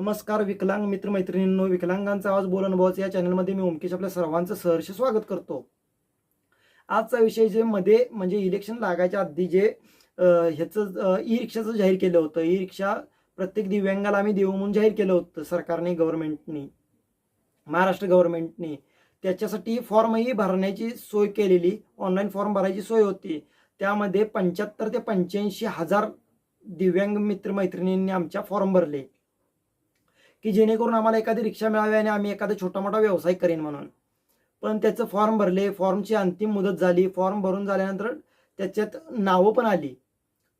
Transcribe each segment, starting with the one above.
नमस्कार विकलांग मित्रमैत्रिणींनो विकलांगांचा आवाज बोल या चॅनलमध्ये मी ओमकेश आपल्या सर्वांचं सहर्ष स्वागत करतो. आजचा विषय जे मध्ये म्हणजे इलेक्शन लागायच्या आधी जे ह्याचं ई रिक्षाचं जाहीर केलं होतं. ई रिक्षा प्रत्येक दिव्यांगाला आम्ही देऊ म्हणून जाहीर केलं होतं सरकारने गव्हर्नमेंटनी महाराष्ट्र गव्हर्नमेंटनी त्याच्यासाठी फॉर्मही भरण्याची सोय केलेली ऑनलाईन फॉर्म भरायची सोय होती. त्यामध्ये पंच्याहत्तर ते पंच्याऐंशी हजार दिव्यांग मित्रमैत्रिणींनी आमच्या फॉर्म भरले. की जेणेकरून आम्हाला एखादी रिक्षा मिळावी आणि आम्ही एखादा छोटा मोठा व्यवसाय करेन म्हणून. पण त्याचं फॉर्म भरले फॉर्मची अंतिम मुदत झाली फॉर्म भरून झाल्यानंतर त्याच्यात नावं पण आली.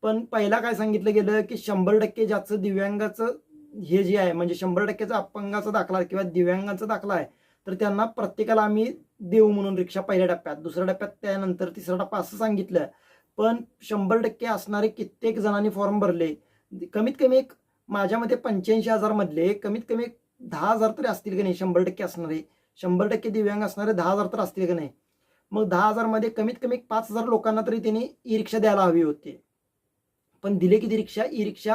पण पहिला काय सांगितलं गेलं की शंभर टक्के ज्याचं दिव्यांगाचं हे जे आहे म्हणजे शंभर टक्केचा अपंगाचा दाखला किंवा दिव्यांगाचा दाखला आहे तर त्यांना प्रत्येकाला आम्ही देऊ म्हणून रिक्षा पहिल्या टप्प्यात. दुसऱ्या टप्प्यात त्यानंतर तिसरा टप्पा असं सांगितलं. पण शंभर टक्के असणारे कित्येक जणांनी फॉर्म भरले. कमीत कमी एक माझ्या मते पंच्याऐंशी हजार मधले कमीत कमी दहा हजार तरी असतील की नाही? शंभर टक्के असणारे. शंभर टक्के दिव्यांग असणारे दहा हजार तर असतील की नाही? मग दहा हजारमध्ये कमीत कमी पाच हजार लोकांना तरी त्यांनी ई रिक्षा द्यायला हवी होती. पण दिले किती रिक्षा? ई रिक्षा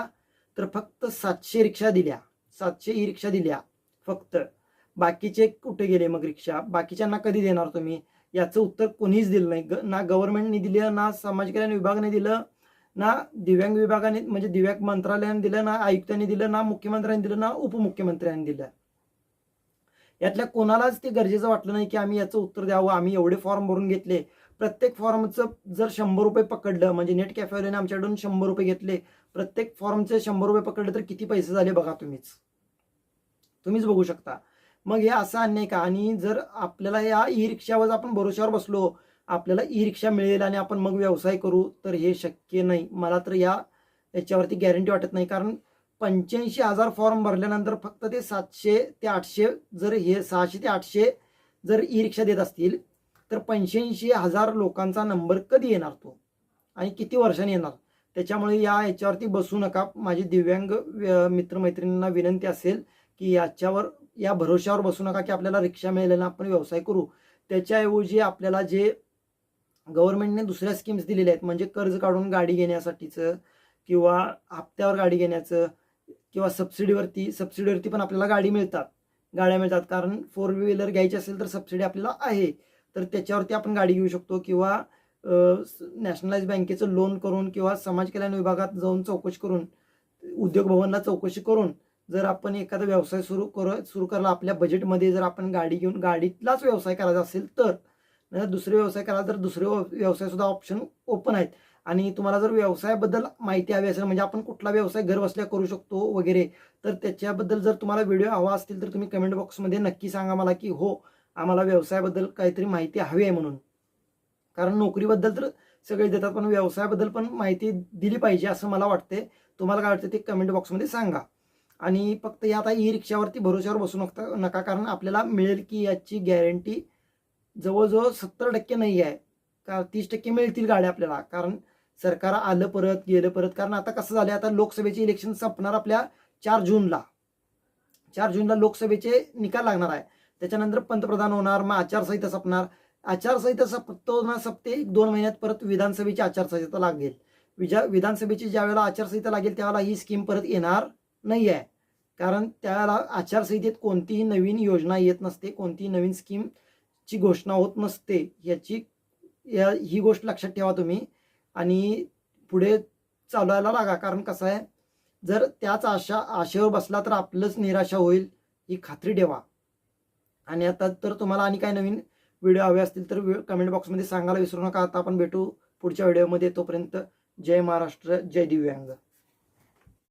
तर फक्त सातशे रिक्षा दिल्या. सातशे ई रिक्षा दिल्या. फक्त. बाकीचे कुठे गेले मग रिक्षा? बाकीच्यांना कधी देणार तुम्ही? याचं उत्तर कोणीच दिलं नाही. ग- ना गव्हर्नमेंटने दिलं ना समाज कल्याण विभागाने दिलं ना दिव्यांग विभागाने म्हणजे दिव्यांग मंत्रालयाने दिलं ना आयुक्तांनी दिलं ना मुख्यमंत्र्यांनी दिलं ना उपमुख्यमंत्र्यांनी दिलं. यातल्या कोणालाच ते गरजेचं वाटलं नाही की आम्ही याचं उत्तर द्यावं. आम्ही एवढे फॉर्म भरून घेतले. प्रत्येक फॉर्मचं जर शंभर रुपये पकडलं म्हणजे नेट कॅफेवाल्याने आमच्याकडून शंभर रुपये घेतले. प्रत्येक फॉर्मचे शंभर रुपये पकडले तर किती पैसे झाले बघा तुम्हीच. तुम्हीच बघू शकता. मग हे असं अन्याय का? आणि जर आपल्याला या ई रिक्षावर आपण भरोश्यावर बसलो आपल्याला ई रिक्षा मिळेल आणि आपण मग व्यवसाय करू तर हे शक्य नाही. मला तर या याच्यावरती गॅरंटी वाटत नाही. कारण पंच्याऐंशी हजार फॉर्म भरल्यानंतर फक्त ते सातशे ते आठशे जर हे सहाशे ते आठशे जर ई रिक्षा देत असतील तर पंच्याऐंशी हजार लोकांचा नंबर कधी येणार तो? आणि किती वर्षांनी येणार? त्याच्यामुळे या याच्यावरती बसू नका. माझी दिव्यांग मित्रमैत्रिणींना विनंती असेल की याच्यावर या भरोश्यावर बसू नका की आपल्याला रिक्षा मिळेल आणि आपण व्यवसाय करू. त्याच्याऐवजी आपल्याला जे गव्हर्नमेंटने दुसऱ्या स्कीम्स दिलेल्या आहेत. म्हणजे कर्ज काढून गाडी घेण्यासाठीचं किंवा हप्त्यावर गाडी घेण्याचं किंवा सबसिडीवरती सबसिडीवरती पण आपल्याला गाडी मिळतात. गाड्या मिळतात. कारण फोर व्हीलर घ्यायची असेल तर सबसिडी आपल्याला आहे. तर त्याच्यावरती आपण गाडी घेऊ शकतो किंवा नॅशनलाइज बँकेचं लोन करून किंवा समाज कल्याण विभागात जाऊन चौकशी करून उद्योग भवनला चौकशी करून जर आपण एखादा व्यवसाय सुरू कर सुरू करायला आपल्या बजेटमध्ये जर आपण गाडी घेऊन गाडीतलाच व्यवसाय करायचा असेल तर म्हणजे दुसरे व्यवसाय कराल तर दुसरे व्यवसाय सुद्धा ऑप्शन ओपन आहेत. आणि तुम्हाला जर व्यवसायाबद्दल माहिती हवी असेल म्हणजे आपण कुठला व्यवसाय घर बसल्या करू शकतो वगैरे तर त्याच्याबद्दल जर तुम्हाला व्हिडिओ हवा असतील तर तुम्ही कमेंट बॉक्समध्ये नक्की सांगा मला की हो आम्हाला व्यवसायाबद्दल काहीतरी माहिती हवी आहे म्हणून. कारण नोकरीबद्दल तर सगळे देतात पण व्यवसायाबद्दल पण माहिती दिली पाहिजे असं मला वाटते तुम्हाला काय वाटतं ते कमेंट बॉक्समध्ये सांगा. आणि फक्त या आता ई रिक्षावरती भरोश्यावर बसू नका नका कारण आपल्याला मिळेल की याची गॅरंटी जवळजवळ सत्तर टक्के नाही आहे. का तीस टक्के मिळतील गाड्या आपल्याला. कारण सरकार आलं परत गेलं परत. कारण आता कसं झालं आता लोकसभेचे इलेक्शन संपणार आपल्या चार जूनला. चार जूनला लोकसभेचे निकाल लागणार आहे. त्याच्यानंतर पंतप्रधान होणार मग आचारसंहिता संपणार. आचारसंहिता संपतो ना संपते एक दोन महिन्यात परत विधानसभेची आचारसंहिता लागेल. विजा विधानसभेची ज्यावेळेला आचारसंहिता लागेल त्यावेळेला ही स्कीम परत येणार नाही आहे. कारण त्यावेळेला आचारसंहितेत कोणतीही नवीन योजना येत नसते कोणतीही नवीन स्कीम ची घोषणा होत नसते याची या ही गोष्ट लक्षात ठेवा तुम्ही. आणि पुढे चालवायला लागा कारण कसं आहे जर त्याच आशा आशेवर बसला तर आपलंच निराशा होईल ही खात्री ठेवा. आणि आता तर तुम्हाला आणि काय नवीन व्हिडिओ हवे असतील तर कमेंट बॉक्समध्ये सांगायला विसरू नका. आता आपण भेटू पुढच्या व्हिडिओमध्ये. तोपर्यंत जय महाराष्ट्र जय दिव्यांग.